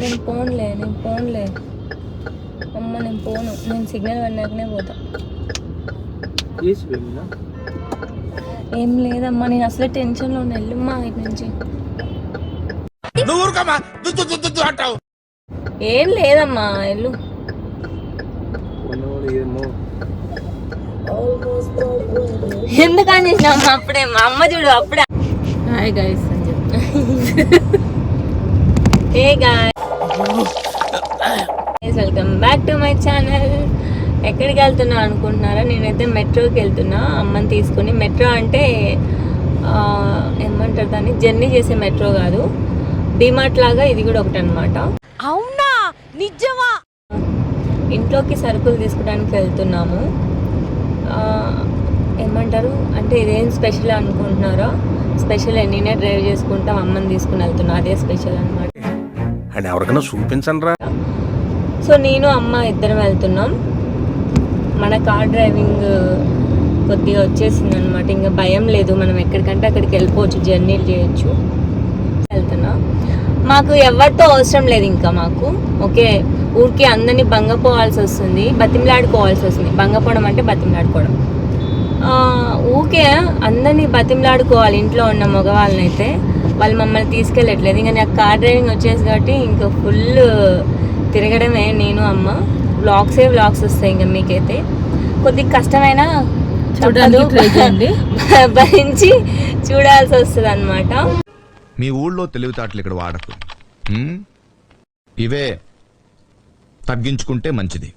నేను పోన్లే నేను పోన్లే. అమ్మ నేను పోను. నేను సిగ్నల్ పడినాకనే పోతా. ఏం లేదమ్మా నేను అసలు టెన్షన్లో ఉన్నా వెళ్ళమ్మా ఇటు నుంచి. ఏం లేదమ్మా వెళ్ళు. ఉన్నవాడు ఏమో. ఎందుకు అని చేసినావు? అప్పుడే మా అమ్మ చూడు అప్పుడే. హాయ్ గైస్ అని చెప్పి. Hey guy welcome back to my channel ఎక్కడికి వెళ్తున్నా అనుకుంటున్నారా? నేనైతే మెట్రోకి వెళ్తున్నా. అమ్మని తీసుకుని మెట్రో అంటే ఏమంటారు దాన్ని? జర్నీ చేసే మెట్రో కాదు. డిమార్ట్ లాగా ఇది కూడా ఒకటి అనమాట అవునా? నిజమా? ఇంట్లోకి సరుకులు తీసుకోవడానికి వెళ్తున్నాము. ఏమంటారు? అంటే ఇదేం స్పెషల్ అనుకుంటున్నారా? స్పెషల్ నేనే డ్రైవ్ చేసుకుంటాం అమ్మని తీసుకుని వెళ్తున్నా. అదే స్పెషల్ అనమాట అండ్ ఎవరికైనా చూపించండి రా సో నేను అమ్మ ఇద్దరం వెళ్తున్నాం. మన కార్ డ్రైవింగ్ కొద్దిగా వచ్చేసింది అనమాట ఇంకా భయం లేదు మనం ఎక్కడికంటే అక్కడికి వెళ్ళిపోవచ్చు జర్నీలు చేయొచ్చు. వెళ్తున్నాం. మాకు ఎవరితో అవసరం లేదు ఇంకా మాకు. ఓకే ఊరికి అందరినీ బంగపోవాల్సి వస్తుంది బతిమలాడుకోవాల్సి వస్తుంది. బంగపోవడం అంటే బతిమలాడుకోవడం. ఊకే అందరినీ బతిమలాడుకోవాలి ఇంట్లో ఉన్న మగవాళ్ళని అయితే వాళ్ళు మమ్మల్ని తీసుకెళ్ళట్లేదు. ఇంకా నాకు కార్ డ్రైవింగ్ వచ్చేసి కాబట్టి ఇంకా ఫుల్ తిరగడమే నేను అమ్మ. వ్లాగ్సే వ్లాగ్స్ వస్తాయి ఇంకా మీకైతే. కొద్దిగా కష్టమైనా. భరించి చూడాల్సి వస్తుంది అనమాట మీ ఊళ్ళో తెలివితేటలు ఇక్కడ వాడకు? ఇవే తగ్గించుకుంటే మంచిది.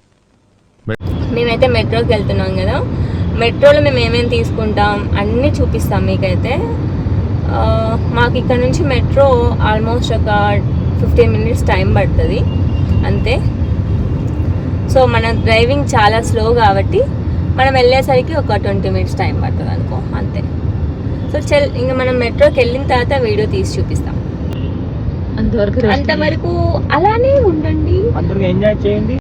మేమైతే మెట్రోకి వెళ్తున్నాం కదా. మెట్రోలో మేము ఏమేమి తీసుకుంటాం? అన్నీ చూపిస్తాం మీకైతే. మాకు ఇక్కడ నుంచి మెట్రో ఆల్మోస్ట్ ఒక ఫిఫ్టీన్ మినిట్స్ టైం పడుతుంది. అంతే. సో మన డ్రైవింగ్ చాలా స్లో కాబట్టి మనం వెళ్ళేసరికి ఒక ట్వంటీ మినిట్స్ టైం పడుతుంది అనుకో అంతే. సో చెల్ ఇంకా మనం మెట్రోకి వెళ్ళిన తర్వాత వీడియో తీసి చూపిస్తాం. అంతవరకు అంతవరకు అలానే ఉండండి. అందరూ ఎంజాయ్ చేయండి.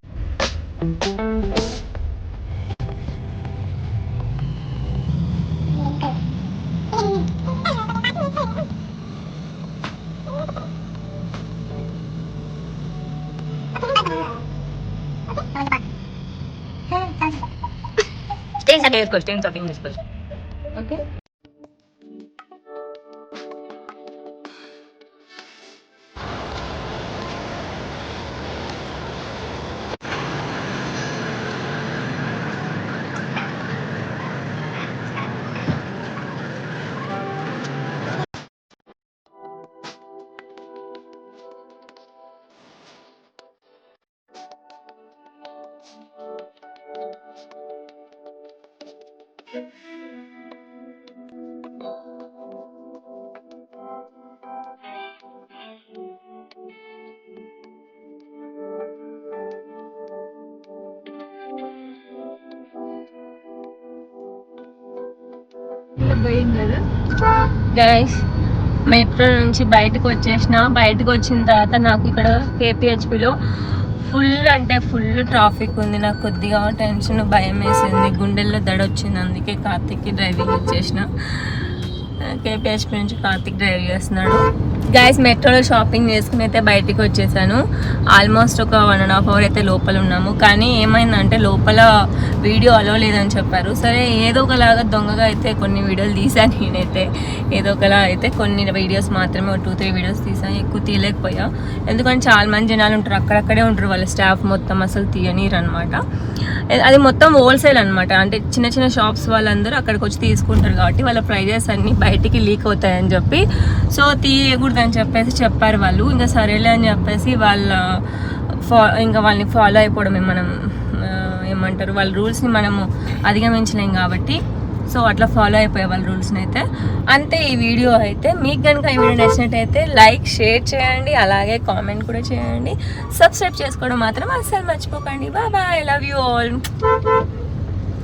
ఓకే గైస్ మెట్రో నుంచి బయటకు వచ్చేసిన. బయటకు వచ్చిన తర్వాత నాకు ఇక్కడ కేపీహెచ్పిలో ఫుల్ అంటే ఫుల్ ట్రాఫిక్ ఉంది. నాకు కొద్దిగా టెన్షన్ భయం వేసింది. గుండెల్లో దడ వచ్చింది అందుకే కార్తిక్కి డ్రైవింగ్ ఇచ్చేసిన. కేపీహెచ్ నుంచి కార్తిక్ డ్రైవ్ చేస్తున్నాడు. గైస్ మెట్రోలో షాపింగ్ చేసుకుని అయితే బయటికి వచ్చేసాను. ఆల్మోస్ట్ ఒక వన్ అండ్ హాఫ్ అవర్ అయితే లోపల ఉన్నాము. కానీ ఏమైందంటే లోపల వీడియో అలో లేదని చెప్పారు. సరే ఏదో ఒకలాగా దొంగగా అయితే కొన్ని వీడియోలు తీసాను నేనైతే. ఏదో ఒకలా అయితే కొన్ని వీడియోస్ మాత్రమే ఒక టూ త్రీ వీడియోస్ తీసాను ఎక్కువ తీయలేకపోయా. ఎందుకంటే చాలా మంది జనాలు ఉంటారు అక్కడక్కడే ఉంటారు. వాళ్ళ స్టాఫ్ మొత్తం అసలు తీయనీరనమాట అది మొత్తం హోల్సేల్ అనమాట అంటే చిన్న చిన్న షాప్స్ వాళ్ళందరూ అక్కడికి వచ్చి తీసుకుంటారు కాబట్టి వాళ్ళ ప్రైజెస్ అన్ని బయటికి లీక్ అవుతాయని చెప్పి. సో తీయకూడదని చెప్పేసి చెప్పారు వాళ్ళు. ఇంకా సరేలే అని చెప్పేసి వాళ్ళ ఫా ఇంకా వాళ్ళని ఫాలో అయిపోవడమే మనం ఏమంటారు వాళ్ళ రూల్స్ని మనము అధిగమించలేం కాబట్టి. సో అట్లా ఫాలో అయిపోయే వాళ్ళ రూల్స్ని అయితే. అంతే ఈ వీడియో అయితే. మీకు కనుక ఈ వీడియో నచ్చినట్టయితే లైక్ షేర్ చేయండి. అలాగే కామెంట్ కూడా చేయండి. సబ్స్క్రైబ్ చేసుకోవడం మాత్రం అస్సలు మర్చిపోకండి. Bye bye. Love you all